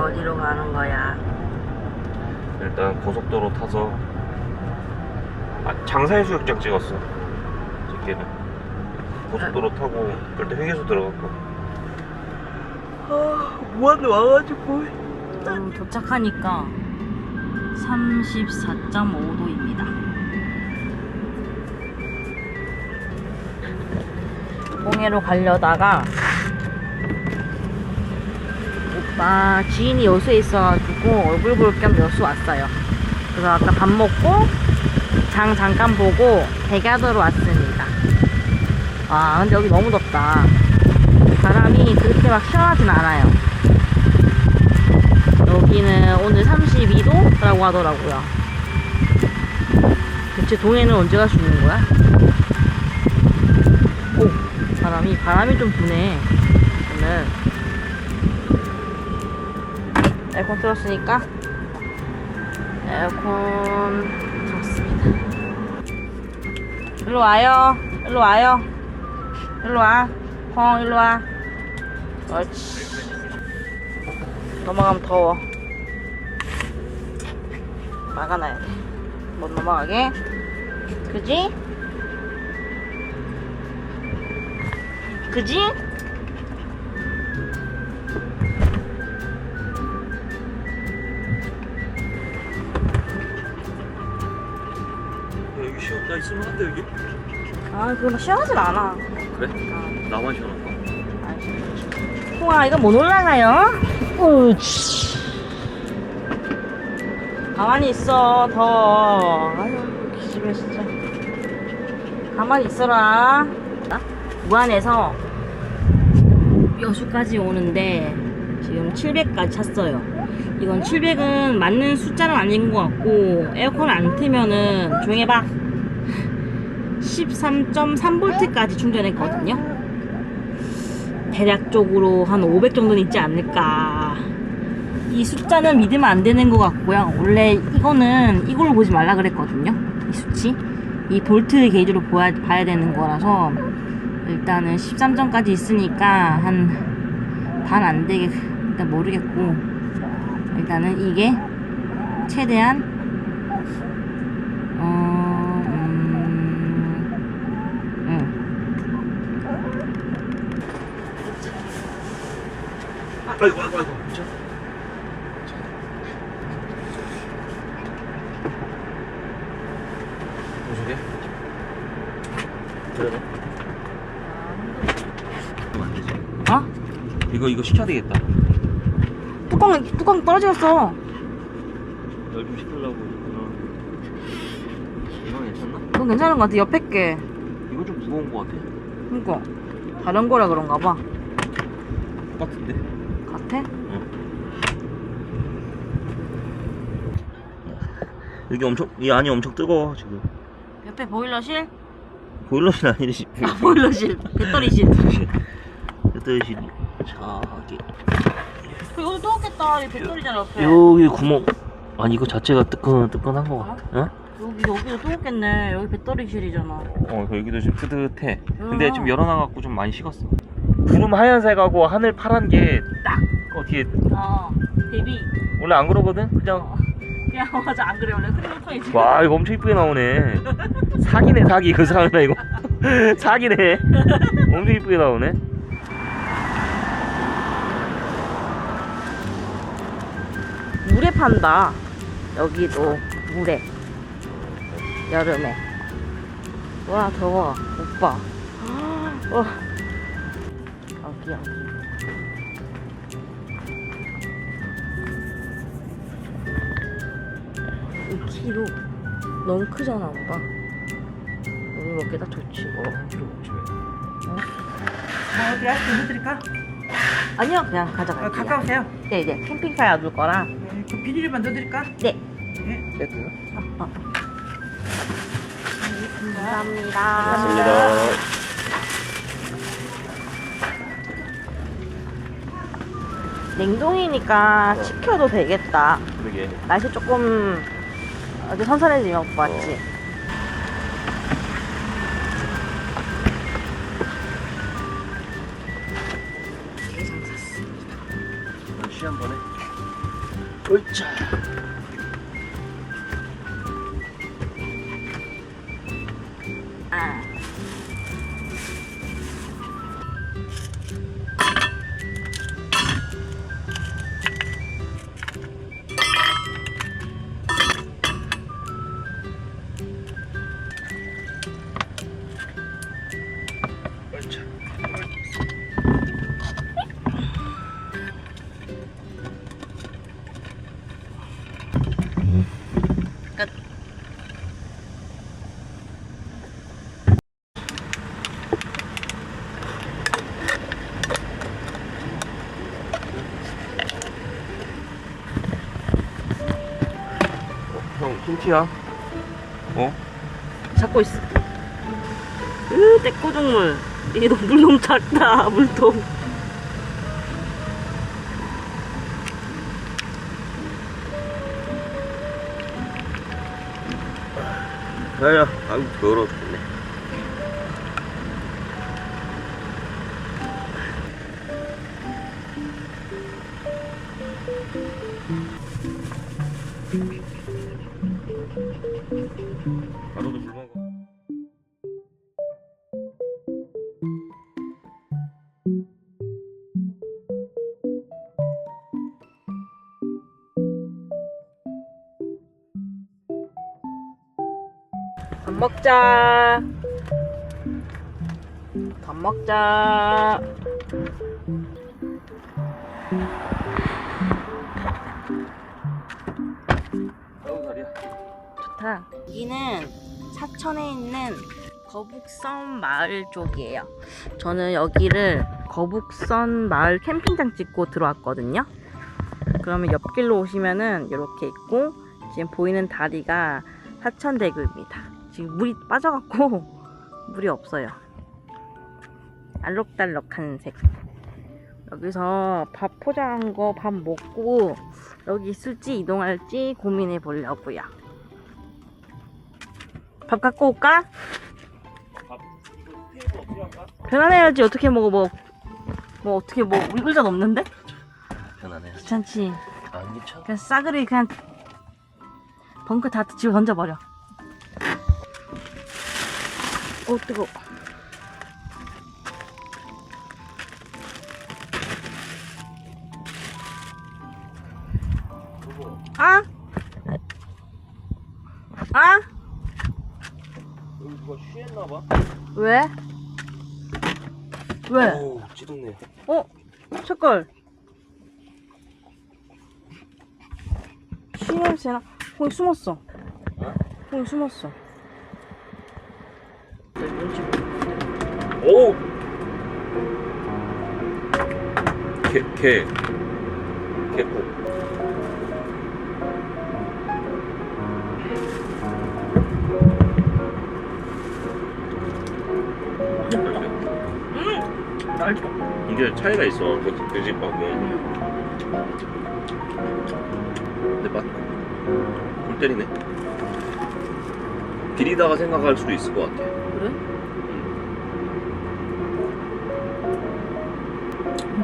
어디로 가는 거야? 일단 고속도로 타서 아, 장사해수욕장 찍었어 집게는 고속도로 타고 그때 휴게소 들어갔고 아, 무한대 와가지고. 음, 도착하니까 34.5도입니다. 봉해로 가려다가 오빠 지인이 여수에 있어가지고 얼굴 볼 겸 여수 왔어요. 그래서 아까 밥 먹고 장 잠깐 보고 백야도로 왔습니다. 아 근데 여기 너무 덥다. 바람이 그렇게 막 시원하진 않아요. 여기는 오늘 32도라고 하더라고요. 대체 동해는 언제 갈 수 있는 거야? 오, 바람이, 바람이 좀 부네. 오늘. 에어컨 틀었으니까, 에어컨 틀었습니다. 일로 와요. 일로 와요. 일로 와. 콩, 일로 와. 옳지. 넘어가면 더워. 막아놔야 돼. 못 넘어가게. 그지? 그지? 있으면 한데 여기 아, 그거 시원하진 않아. 그래? 아, 나만 시원할까? 아이씨. 콩아, 이거 못 올라가요? 옳지. 가만히 있어, 더워. 아유, 기집애 진짜. 가만히 있어라. 무안에서 여수까지 오는데 지금 700까지 찼어요. 이건 700은 맞는 숫자는 아닌 것 같고 에어컨 안 틀면은 조용히 해봐. 13.3V까지 충전했거든요. 대략적으로 한 500 정도는 있지 않을까. 이 숫자는 믿으면 안 되는 것 같고요. 원래 이거는 이걸로 보지 말라 그랬거든요. 이 수치. 이 볼트 게이지로 보야, 봐야 되는 거라서 일단은 13점까지 있으니까 한 반 안 되게 일단 모르겠고 일단은 이게 최대한 아이고 아이고 아이고 무슨게? 그래 어? 이거 이거 시켜야 되겠다 뚜껑 뚜껑 떨어졌어. 열좀 시키려고 했구나 이건 괜찮나? 그건 괜찮은 것 같아. 옆에 게. 이거 좀 무거운 거 같아 그니까 다른 거라 그런가 봐. 똑같은데? 같아? 여기 엄청 이 안이 엄청 뜨거워 지금 옆에 보일러실? 보일러실 아니지 아 보일러실. 배터리실. 배터리실 저기 그 여기 뜨겁겠다. 이 배터리잖아 옆에. 여기 구멍 아니 이거 자체가 뜨끈뜨끈한 거 같아 어? 여기 여기도 뜨겁겠네. 여기 배터리실이잖아. 어 여기도 지금 뜨뜻해 근데 음. 좀 열어놔갖고 좀 많이 식었어 구름 하얀색하고 하늘 파란 게 딱 어떻게 아 데뷔. 원래 안 그러거든? 그냥 어. 야 맞아 안 그래 원래 흐릿흐릿해 와 이거 엄청 이쁘게 나오네 사기네 사기 그 사람이나 이거 사기네 엄청 이쁘게 나오네 물에 판다. 여기도 물에. 여름에. 와 더워 오빠. 와. 여기 여기. 2kg 너무 크잖아 오빠. 우리 먹기다 좋지. 어 필요 없지 뭐 어디 아직 해드릴까? 아니요 그냥 어, 가져갈게요. 가까우세요? 네, 네 캠핑카에 놔둘 거라. 네, 그 비닐만 넣어드릴까? 네. 네. 세트 감사합니다. 고맙습니다 냉동이니까 어. 식혀도 되겠다. 그러게 날씨 조금 어디 선선해지면 맞지? 쉬한 번에 으차. 형 흰티야? 어? 잡고 있어. 으, 떼꼬동물. 이게 너무 물 너무 작다, 물통. 야야, 아유 더러워 죽겠네. 밥 먹자. 밥 먹자. 좋다. 여기는 사천에 있는 거북선 마을 쪽이에요. 저는 여기를 거북선 마을 캠핑장 찍고 들어왔거든요. 그러면 옆길로 오시면은 이렇게 있고 지금 보이는 다리가 사천대교입니다. 지금 물이 빠져갖고 물이 없어요. 알록달록한 색. 여기서 밥 포장한 거 밥 먹고 여기 있을지 이동할지 고민해 보려고요. 밥 갖고 올까? 편안해야지 어떻게 먹어 뭐, 뭐 어떻게 뭐 우리 글자도 없는데? 편하네. 귀찮지 안 괜찮아. 그냥 싸그리 그냥 벙커 다 집어 던져버려 어 뜨거 아? 아? 여기 누가 쉬했나 봐. 왜? 왜? 어우 찌든네. 어? 색깔 시 냄새나 거기 숨었어 거기 숨었어 오. 개, 개. 개코. 날줘 이게 차이가 있어. 그, 그 집하고. 근데 맛, 골 때리네. 비리다가 생각할 수도 있을 것 같아. 그래?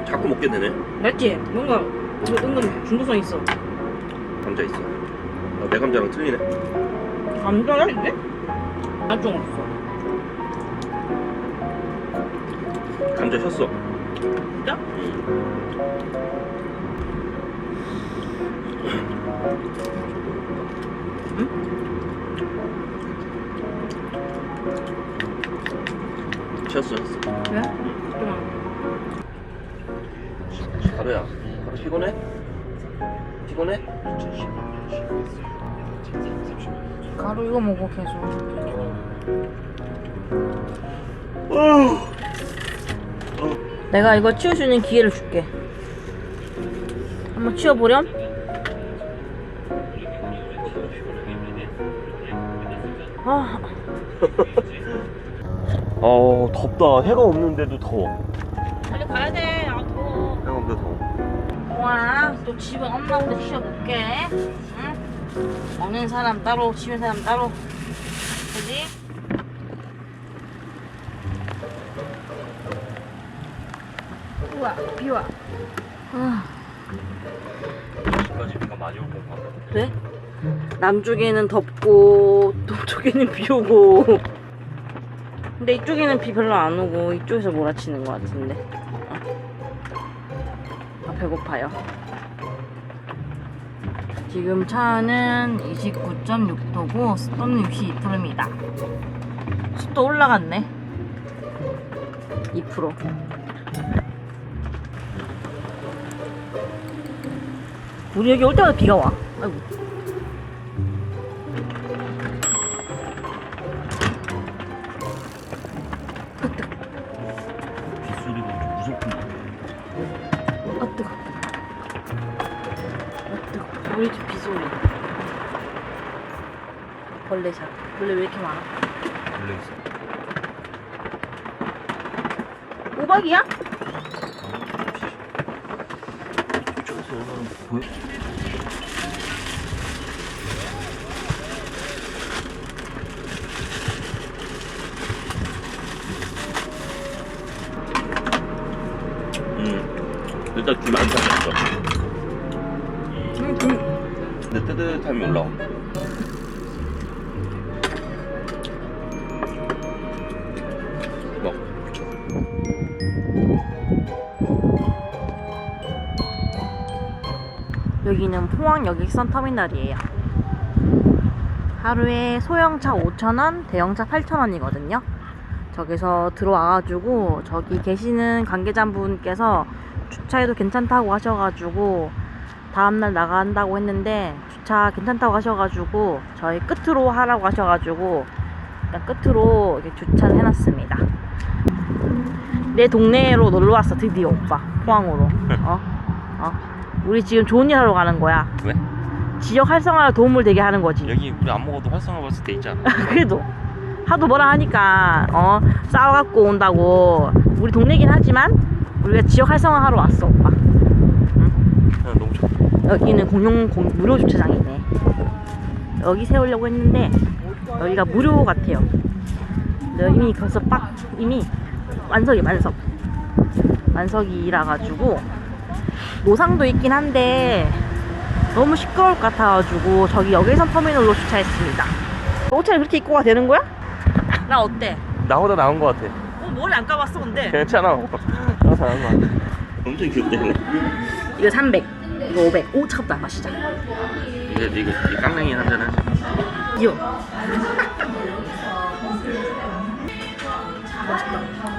자꾸 먹게 되네. 맞지? 뭔가 이거 은근 중독성 있어 감자 있어. 아, 내 감자랑 틀리네. 감자야 이게? 나좀 없어 감자 셨어. 진짜? 셨어, 셨어. 그래? 좀 가루야, 가루 피곤해? 피곤해? 가루 이거 먹어 계속 내가 이거 치울 수 있는 기회를 줄게 한번 치워보렴? 아 어, 덥다. 해가 없는데도 더워. 빨리 가야 돼. 더워. 와, 또 집에 엄마 혼자 쉬어볼게. 응? 먹는 사람 따로, 쉬는 사람 따로. 그지? 우와, 비와. 아, 지금까지 비가 많이 같아. 그래? 남쪽에는 덥고 동쪽에는 비 오고 근데 이쪽에는 비 별로 안 오고 이쪽에서 몰아치는 것 같은데 배고파요. 지금 차는 29.6도고 습도는 62%입니다. 습도 올라갔네. 2% 우리 여기 올 때마다 비가 와. 아이고 우리 집 비소리. 벌레샷. 벌레 왜 이렇게 많아? 원래 있어. 이쪽에서 보여? 음, 일단 귤 많이. 응, 응. 근데 뜨뜻함이 올라와. 먹. 여기는 포항 여객선 터미널이에요. 하루에 소형차 5,000원, 대형차 8,000원이거든요. 저기서 들어와가지고 저기 계시는 관계자분께서 주차해도 괜찮다고 하셔가지고 다음날 나간다고 했는데 주차 괜찮다고 하셔가지고 저희 끝으로 하라고 하셔가지고 끝으로 주차를 해놨습니다. 내 동네로 놀러 왔어 드디어 오빠 포항으로. 어? 어? 우리 지금 좋은 일 하러 가는 거야. 왜? 지역 활성화에 도움을 되게 하는 거지. 여기 우리 안 먹어도 활성화 봤을 때 있잖아. 그래도 하도 뭐라 하니까 어 싸워갖고 온다고 우리 동네긴 하지만 우리가 지역 활성화 하러 왔어 오빠. 그냥 너무 좋다. 여기는 공용 공, 무료 주차장이네. 여기 세우려고 했는데 여기가 무료 같아요. 이미 벌써 빡 이미 완석이 완석 완석이라 가지고 노상도 있긴 한데 너무 시끄러울 것 같아가지고 저기 여객선 터미널로 주차했습니다. 옷차를 그렇게 입고 가 되는 거야? 나 어때? 나보다 나은 것 같아. 어, 머리 안 감았어 근데. 괜찮아. 나 잘한 것 같아. 엄청 귀엽다. 이거 300, 이거 500. 오 차갑다 마시자. 이거 이거 이 깡냉이 한잔 하자. 이거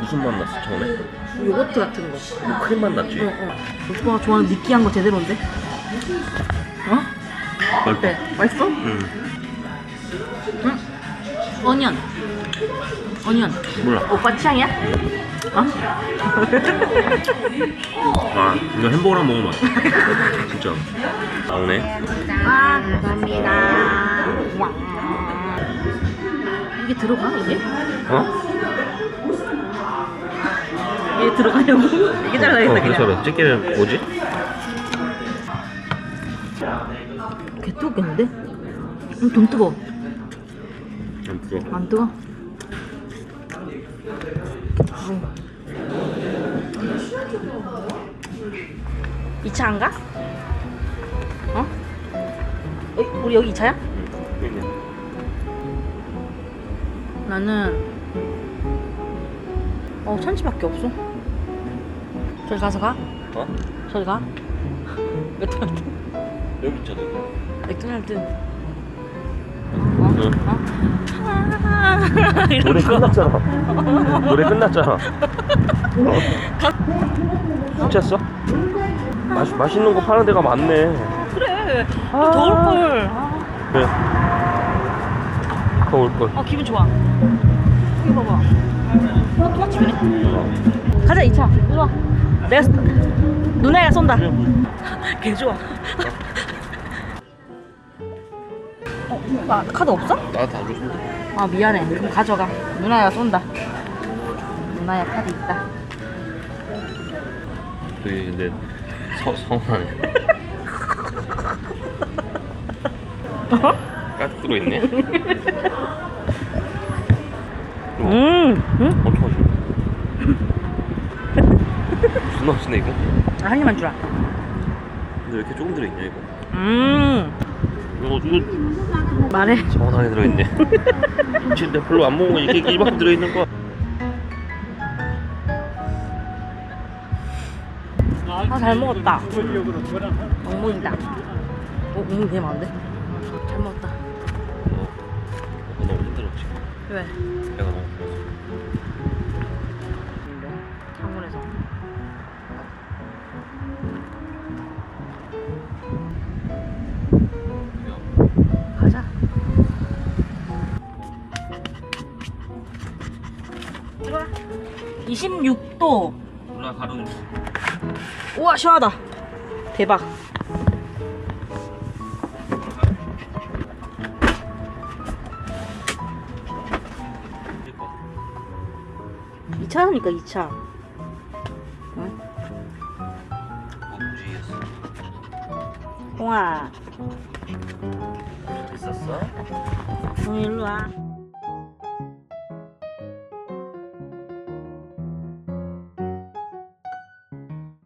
무슨 맛 났어 처음에? 요거트 같은 거. 뭐 크림 맛 났지? 어, 어. 오빠가 좋아하는 느끼한 거 제대로인데? 어? 어때? 맛있어? 응. 응? 어니언. 어니언. 몰라. 오빠 취향이야? 어? 아 이거 햄버거랑 먹으면 맛있어. 진짜. 나오네. 아, 감사합니다. 와. 이게 들어가, 이게? 어? 이게 들어가냐고? 이게 잘라야겠다, 그냥. 괜찮아. 찌개는 뭐지? 개 뜨겁겠는데? 음, 좀 뜨거워. 안 부러워. 안 뜨거? 2차 안 가? 어? 어? 우리 여기 2차야? 나는 어 천지밖에 없어 저기 가서 가? 어? 저기 가? 맥도날드 여기 있잖아 맥도날드 어? 응. 어? 어? 노래 끝났잖아 노래 끝났잖아 어? 미쳤어? 맛 맛있는 거 파는 데가 많네. 그래 아. 더울걸 아, 그래. 더울 걸. 아 기분 좋아 여기 봐봐 어 토마치네 가자 2차 이리 와 내가 쏜- 누나가 쏜다 개 좋아 어? 아 카드 없어? 나다 줬어. 아 미안해 그럼 가져가 누나야 쏜다 누나야 카드 있다 되게 근데 서, 서운하네. 까득 들어있네. 음, 응? 어떡하지? 무슨 맛이네 이거? 아, 한 입만 주라 근데 왜 이렇게 조금 들어있냐 이거? 음 이거 이거 말해 정원 안에 들어있네. 진짜 별로 안 먹은 거 이렇게 이만큼 들어있는 거. 아 잘 먹었다 엉망이다 어 되면 안 돼? 잘 먹었다 어, 너무 힘들어 지금. 왜? 배가 너무 불러서. 창문에서 가자 들어와 26도 올라 가루. 우와 시원하다 대박 이차 하니까 2차 응? 홍아 있었어? 응 일로와